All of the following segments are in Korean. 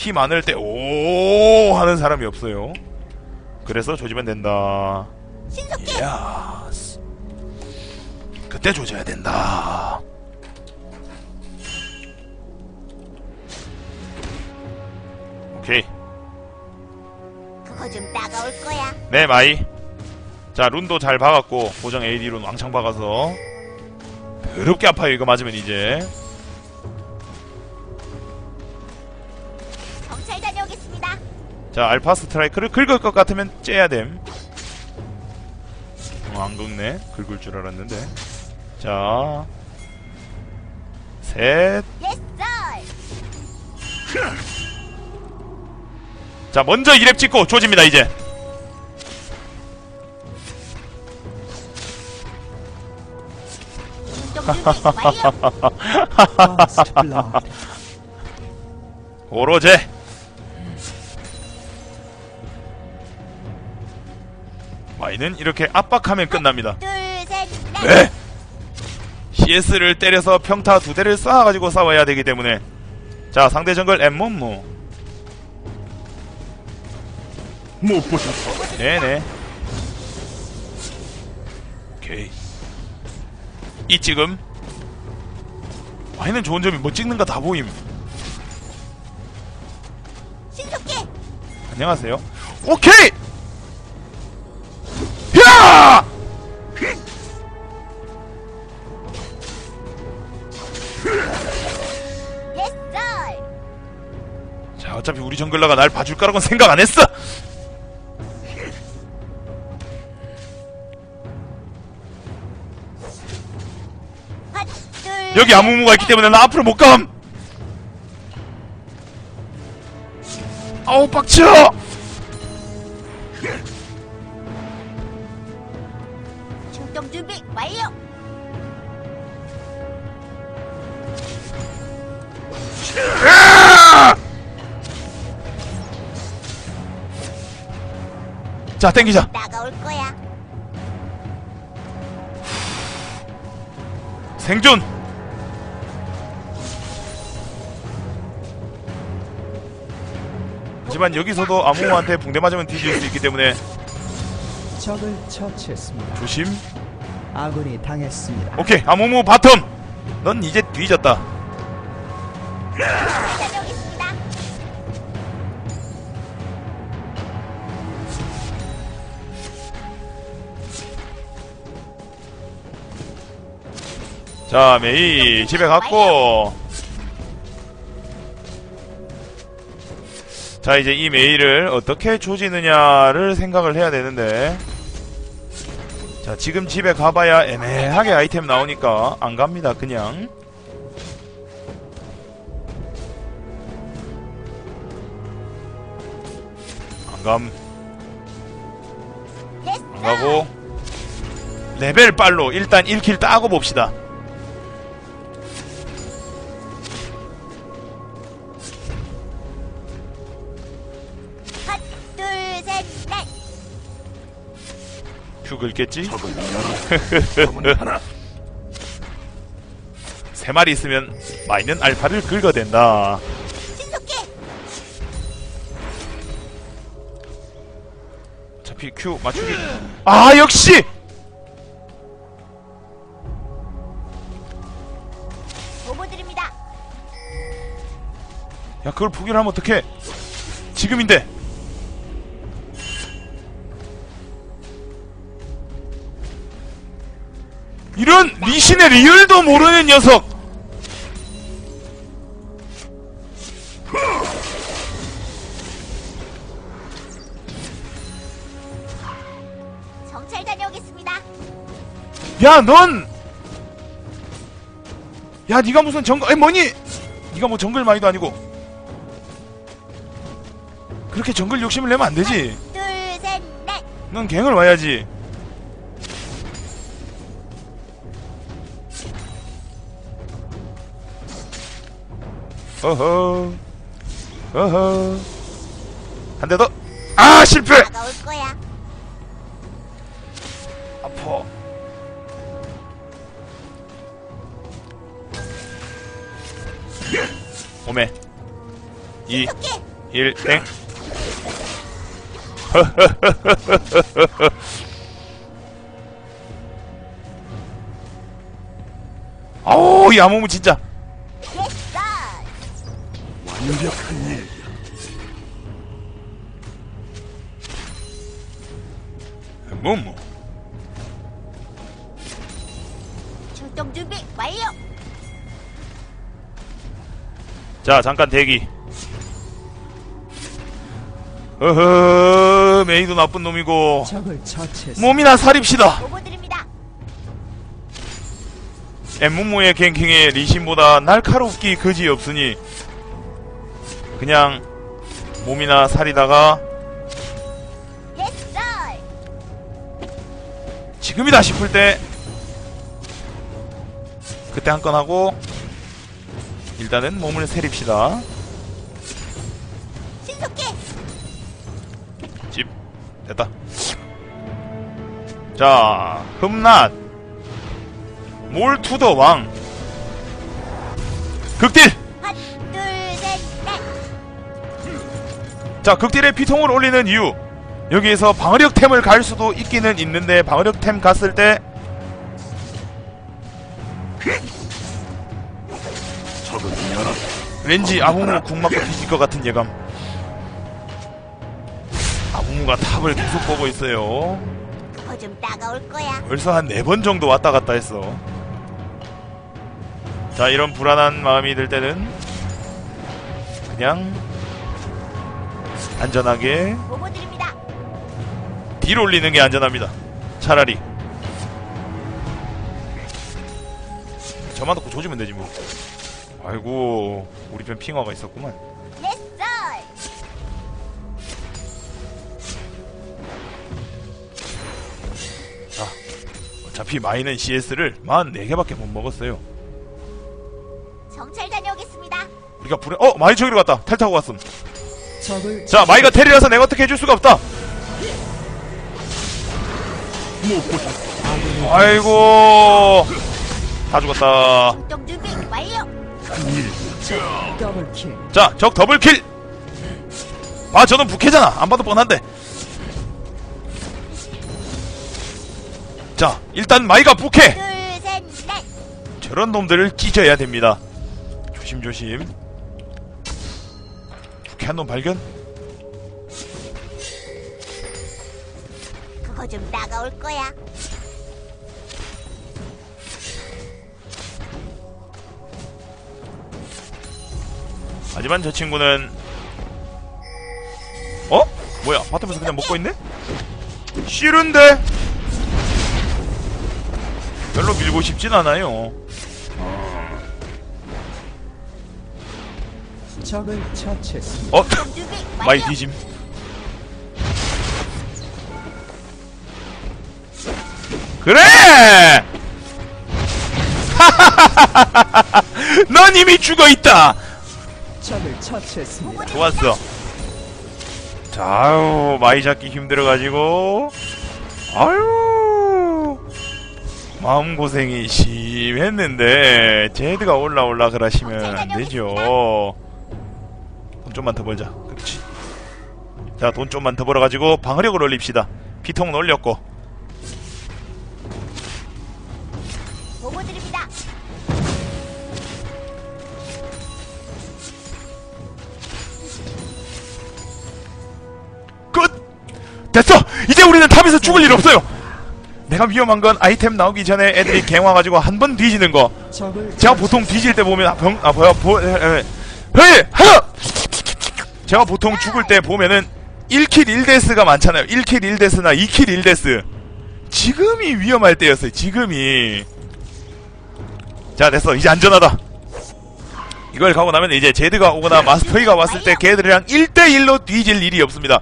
피 많을 때 오 하는 사람이 없어요. 그래서 조지면 된다. 신속해. 야스. 그때 조져야 된다. 오케이. 그거 좀 따가울 거야. 네, 마이. 자, 룬도 잘 박았고, 고정 AD로 왕창 박아서. 더럽게 아파요, 이거 맞으면 이제. 자, 알파 스트라이크를 긁을 것 같으면 째야 됨. 어, 안 긁네. 긁을 줄 알았는데. 자. 셋. 자, 먼저 2렙 찍고 조집니다, 이제. First blood. 오로제. 마이는 이렇게 압박하면 끝납니다. 둘, 셋, 넷. 네. CS를 때려서 평타 두 대를 쏴가지고 싸워야 되기 때문에 자 상대 정글 엠몬무 못 보셨어. 네네 오케이 이 찍음 와이는 좋은 점이 뭐 찍는 거다 보임 신속해. 안녕하세요 오케이 자 어차피 우리 정글러가 날 봐줄 거라고는 생각 안 했어. 여기 아무무가 있기 때문에 나 앞으로 못 감. 아우 빡쳐. 자 땡기자. 따가울 거야. 생존. 하지만 여기서도 아무무한테 붕대 맞으면 뒤질 수 있기 때문에 적을 처치했습니다. 조심. 아군이 당했습니다. 오케이 아무무 바텀. 넌 이제 뒤졌다. 자 메이 집에 갔고. 자 이제 이 메일을 어떻게 조지느냐를 생각을 해야 되는데. 자 지금 집에 가봐야 애매하게 아이템 나오니까 안 갑니다 그냥. 안감. 예스 안 가고. 레벨 빨로 일단 1킬 따고 봅시다 큐 긁겠지? 하나. 세 마리 있으면 마이는 알파를 긁어댄다. 어차피 큐 맞추기 아 역시 보고 드립니다. 야 그걸 포기를 하면 어떡해 지금인데 이런 리신의 리얼도 모르는 녀석 정찰 다녀오겠습니다. 야 넌! 야 니가 무슨 정글 아니 뭐니? 니가 뭐 정글 마이도 아니고 그렇게 정글 욕심을 내면 안 되지 둘, 셋, 넷. 넌 갱을 와야지 어허 어허 한 대 더! 아 실패! 따가울 거야. 아파 오메 2 신속해. 1, 땡. 아우, 야무무 진짜. 완벽한 일. 무무. 출동 준비 완료! 자, 잠깐 대기. 어허, 메이도 나쁜 놈이고. 적을. 몸이나 살입시다. 보고 드립니다. 엠무무의 갱킹에 리신보다 날카롭기 그지 없으니 그냥 몸이나 살이다가! 지금이다 싶을 때 그때 한 건 하고 일단은 몸을 세립시다. 집 됐다. 자, 흠낫 몰투더 왕 극딜 자, 극딜에 피통을 올리는 이유. 여기에서 방어력템을 갈 수도 있기는 있는데 방어력템 갔을 때. 왠지 아무무 궁 맞고 뒤질 것 같은 예감. 아무무가 탑을 계속 보고 있어요. 그거 좀 따가울 거야. 벌써 한 네 번 정도 왔다 갔다 했어. 자, 이런 불안한 마음이 들 때는 그냥 안전하게. 딜 올리는 게 안전합니다. 차라리. 저만 놓고 조지면 되지 뭐. 아이고, 우리 편 핑화가 있었구만. 자, 어차피 마이는 CS를 44개밖에 못 먹었어요. 정찰 다녀오겠습니다. 우리가 불에, 어, 마이 저기로 갔다. 텔 타고 갔음. 자, 마이가 텔이라서 내가 어떻게 해줄 수가 없다. 아이고, 다 죽었다. 일. 더블킬. 자, 적 더블킬! 아, 저는 부캐잖아. 안 봐도 뻔한데. 자, 일단 마이가 부캐! 저런 놈들을 찢어야 됩니다. 조심조심. 부캐한 놈 발견? 그거 좀 따가울 거야. 하지만 저 친구는 어? 뭐야 바텀에서 그냥 먹고 있네? 싫은데? 별로 밀고 싶진 않아요 적을 처치했습니다. 어? 마이! 뒤짐 그래! 넌 이미 죽어있다 적을 처치했습니다. 좋았어. 자, 아유, 마이 잡기 힘들어가지고, 아유, 마음고생이 심했는데, 제드가 올라올라 그러시면 안 되죠. 돈 좀만 더 벌자. 그렇지. 자, 돈 좀만 더 벌어가지고, 방어력을 올립시다. 피통은 올렸고, 보고드립니다. 끝! 됐어! 이제 우리는 탑에서 죽을 일 없어요! 내가 위험한 건 아이템 나오기 전에 애들이 갱 와가지고 한 번 뒤지는 거. 제가 보통 뒤질 때 보면 병, 아 뭐야 보, 에, 에, 헤이 하나 제가 보통 죽을 때 보면은 1킬 1데스가 많잖아요. 1킬 1데스나 2킬 1데스. 지금이 위험할 때였어요 지금이. 자 됐어. 이제 안전하다. 이걸 가고 나면 이제 제드가 오거나 마스터이가 왔을 때 걔들이랑 1대1로 뒤질 일이 없습니다.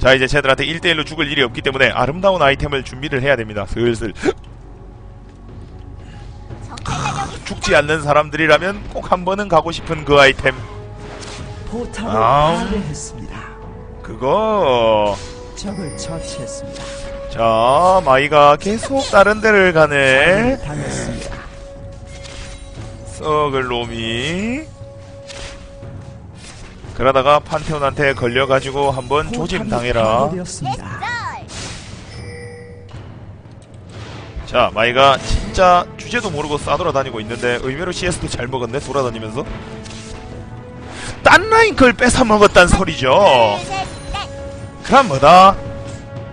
자 이제 쟤들한테 1대1로 죽을 일이 없기 때문에 아름다운 아이템을 준비를 해야 됩니다. 슬슬. 죽지 않는 사람들이라면 꼭 한 번은 가고 싶은 그 아이템 포탑을 아우. 파괴했습니다. 그거 적을 처치했습니다. 자 마이가 계속 다른 데를 가네 당했습니다. 썩을 놈이 그러다가 판테온한테 걸려가지고 한번 조짐 포탑이 당해라. 파괴되었습니다. 썰. 자, 마이가 진짜 주제도 모르고 싸돌아다니고 있는데 의외로 CS도 잘 먹었네 돌아다니면서. 딴 라인 걸 뺏어 먹었단 소리죠. 그럼 뭐다?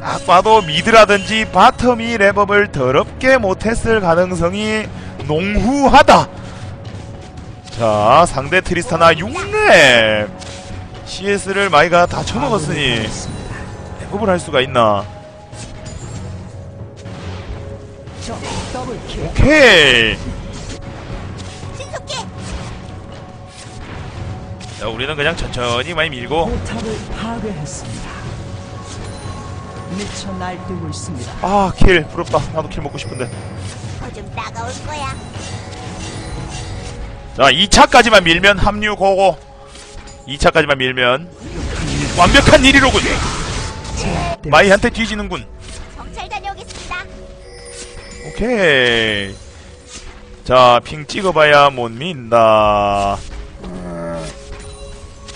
딱 봐도 미드라든지 바텀이 랩업을 더럽게 못했을 가능성이 농후하다. 자, 상대 트리스타나 6렙. CS를 마이가 다 쳐먹었으니. 랩업을 할 수가 있나? 오케이. 자, 우리는 그냥 천천히 많이 밀고. 포탑을 파괴했습니다. 미쳐 날뛰고 있습니다. 아, 킬. 부럽다. 나도 킬 먹고 싶은데. 거좀 따가울 거야. 자, 2차까지만 밀면 합류 고고. 2차까지만 밀면 완벽한 일이로군. 마이한테 뒤지는군. 다녀오겠습니다. 오케이. 자, 핑 찍어봐야 못 민다.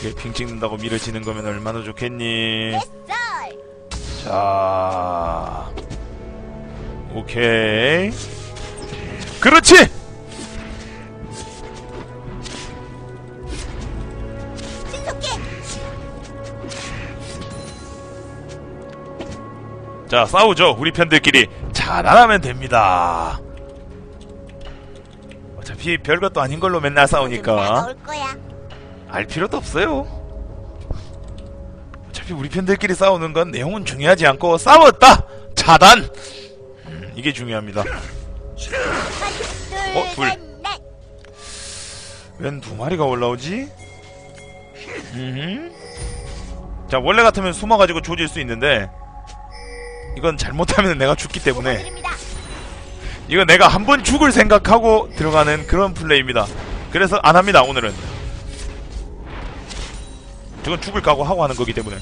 이게 핑 찍는다고 밀어지는 거면 얼마나 좋겠니? 썰. 자, 오케이. 그렇지! 자, 싸우죠. 우리 편들끼리. 잘하면 됩니다. 어차피 별것도 아닌 걸로 맨날 좀 싸우니까. 알 필요도 없어요. 어차피 우리 편들끼리 싸우는 건 내용은 중요하지 않고 싸웠다! 차단! 음, 이게 중요합니다. 어, 둘. 웬 두 마리가 올라오지? 음. 자, 원래 같으면 숨어가지고 조질 수 있는데, 이건 잘못하면 내가 죽기 때문에. 이건 내가 한 번 죽을 생각하고 들어가는 그런 플레이입니다. 그래서 안 합니다, 오늘은. 저건 죽을 각오 하고 하는 거기 때문에.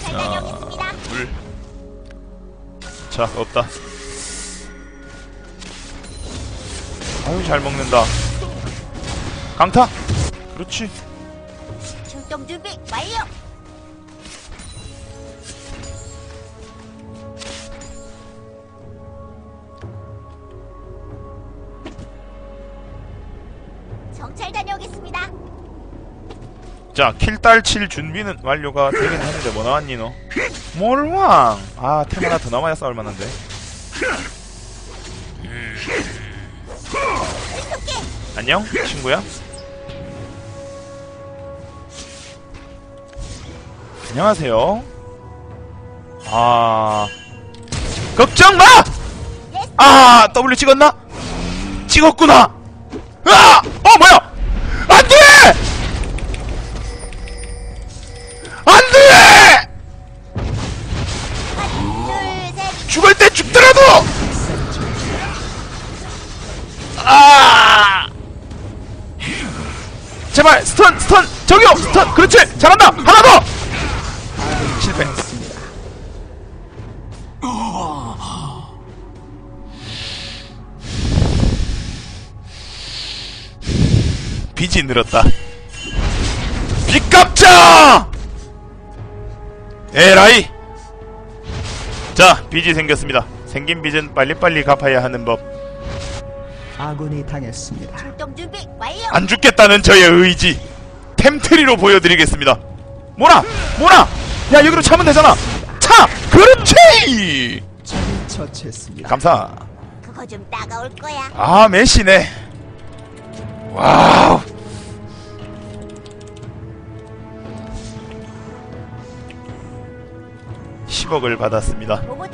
잘 다녀오겠습니다. 둘. 자, 없다. 아유, 잘 먹는다. 강타! 그렇지. 출동 준비 완료. 자, 킬딸 칠 준비는 완료가 되긴 했는데 뭐 나왔니 너? 몰왕! 아, 템 하나 더 남아야 싸울 만한데. 음. 안녕, 친구야? 안녕하세요. 아, 걱정 마! 아, W 찍었나? 찍었구나! 아! 제발 스턴 스턴 저기요 스턴. 그렇지 잘한다. 하나 더. 실패 빚이 늘었다. 빚 갚자! 에라이! 자 빚이 생겼습니다. 생긴 빚은 빨리빨리 갚아야 하는 법. 안 아군이 당했습니다. 출동 준비 완료. 죽겠다는 저의 의지 템트리로 보여드리겠습니다. 뭐라? 뭐라? 야 여기로 차면 되잖아. 차! 그렇지! 적을 처치했습니다. 감사. 그거 좀 따가울 거야. 아 메시네. 와우. 십억을 받았습니다. 보고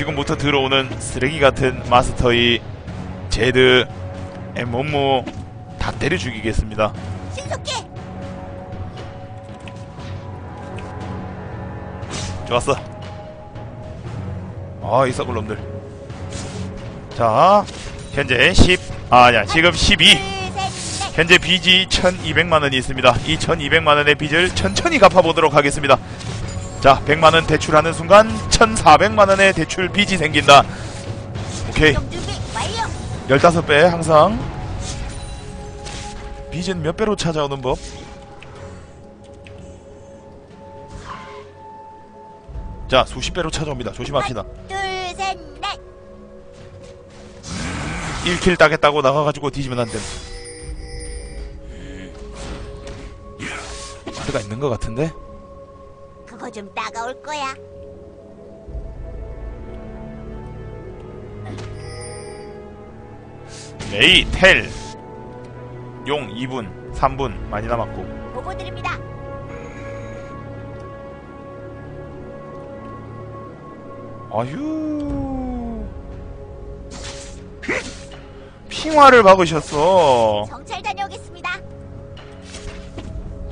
지금부터 들어오는 쓰레기 같은 마스터의 제드 엠몸무 다 때려 죽이겠습니다. 신속히. 좋았어. 아 이 썩을 놈들. 자 현재 10 아야 지금 12 둘, 셋, 넷. 현재 빚이 1200만원이 있습니다. 이 1200만원의 빚을 천천히 갚아보도록 하겠습니다 자 100만원 대출하는 순간 1400만원의 대출 빚이 생긴다. 오케이. 출동 준비 완료. 15배 항상. 빚은 몇 배로 찾아오는 법? 자 수십 배로 찾아옵니다. 조심합시다. 둘 셋 넷 1킬 따겠다고 나가가지고 뒤지면 안 됨 카드가 있는 것 같은데 좀 따가울 거야. 메이 텔. 용 2분 3분 많이 남았고. 보고 드립니다. 아유 핑화를 박으셨어. 정찰 다녀오겠습니다.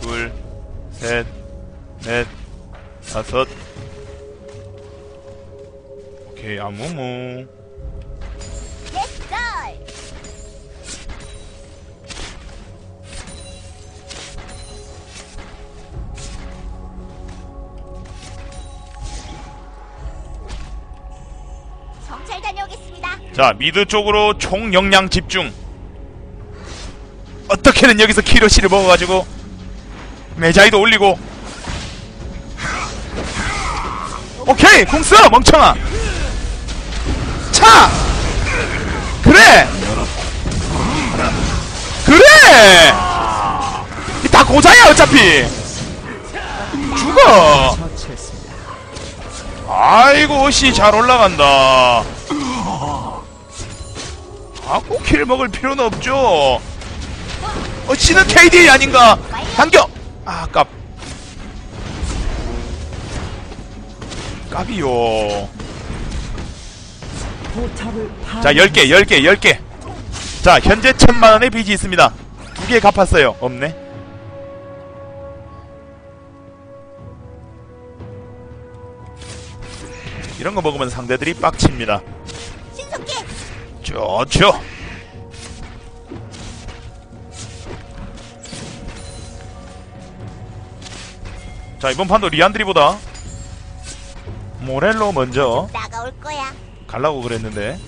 둘, 셋, 넷, 다섯. 오케이, 아무무. 정찰 다녀오겠습니다 자, 미드 쪽으로 총 역량 집중. 어떻게든 여기서 키로시를 먹어가지고, 메자이도 올리고. 오케이! 궁스! 멍청아! 차! 그래! 그래! 이다 고자야, 어차피! 죽어! 아이고 씨잘 올라간다 아꼭 킬 먹을 필요는 없죠 어 씨는 KD 아닌가 당겨 아 깝. 파. 자 10개 10개 10개. 자 현재 천만 원의 빚이 있습니다. 두 개 갚았어요. 없네. 이런 거 먹으면 상대들이 빡칩니다. 신속히 좋죠. 자 이번 판도 리안드리보다 모렐로 먼저 따가울 거야. 갈라고 그랬는데.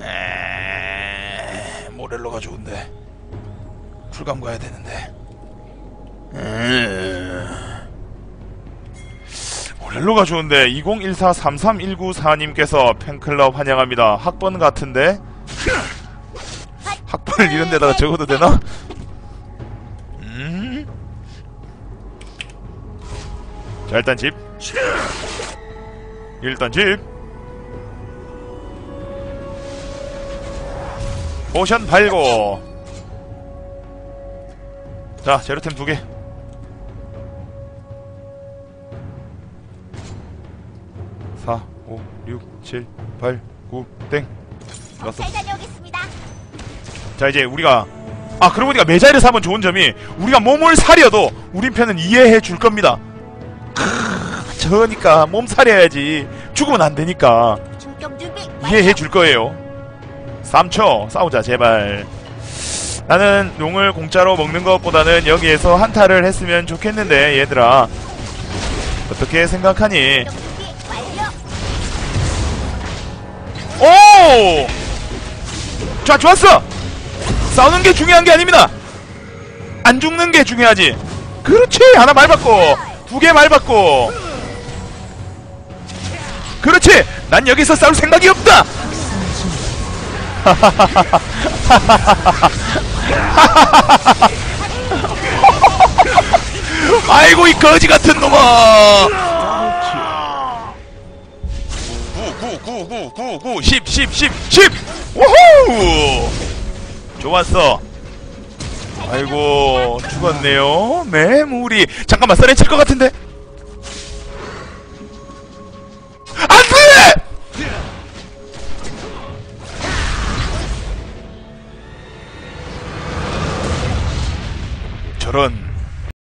에... 모렐로가 좋은데. 풀감 가야 되는데. 에... 모렐로가 좋은데 2014-33194님께서 팬클럽 환영합니다. 학번 같은데? 학번을 이런 데다가 적어도 되나? 음? 자 일단 집 일단 집. 포션 팔고. 자 제로템 두개. 사, 오, 육, 칠, 팔, 구, 땡. 넣었어. 정찰 다녀오겠습니다. 자 이제 우리가 아 그러고 보니까 메자이를 사면 좋은 점이 우리가 몸을 사려도 우린 편은 이해해 줄 겁니다. 크, 저니까 몸 사려야지 죽으면 안 되니까 이해해 줄 거예요 3초 싸우자 제발 나는 용을 공짜로 먹는 것보다는 여기에서 한타를 했으면 좋겠는데 얘들아 어떻게 생각하니 오! 자, 좋았어! 싸우는 게 중요한 게 아닙니다! 안 죽는 게 중요하지! 그렇지! 하나 말 받고! 두 개 말 받고! 그렇지! 난 여기서 싸울 생각이 없다! 아이고, 이 거지 같은 놈아! 9, 9, 9, 9, 9, 10, 10, 10, 10! 우후! 좋았어. 아이고, 죽었네요. 매물이. 잠깐만, 써렌 칠것 같은데? 안 돼! 저런.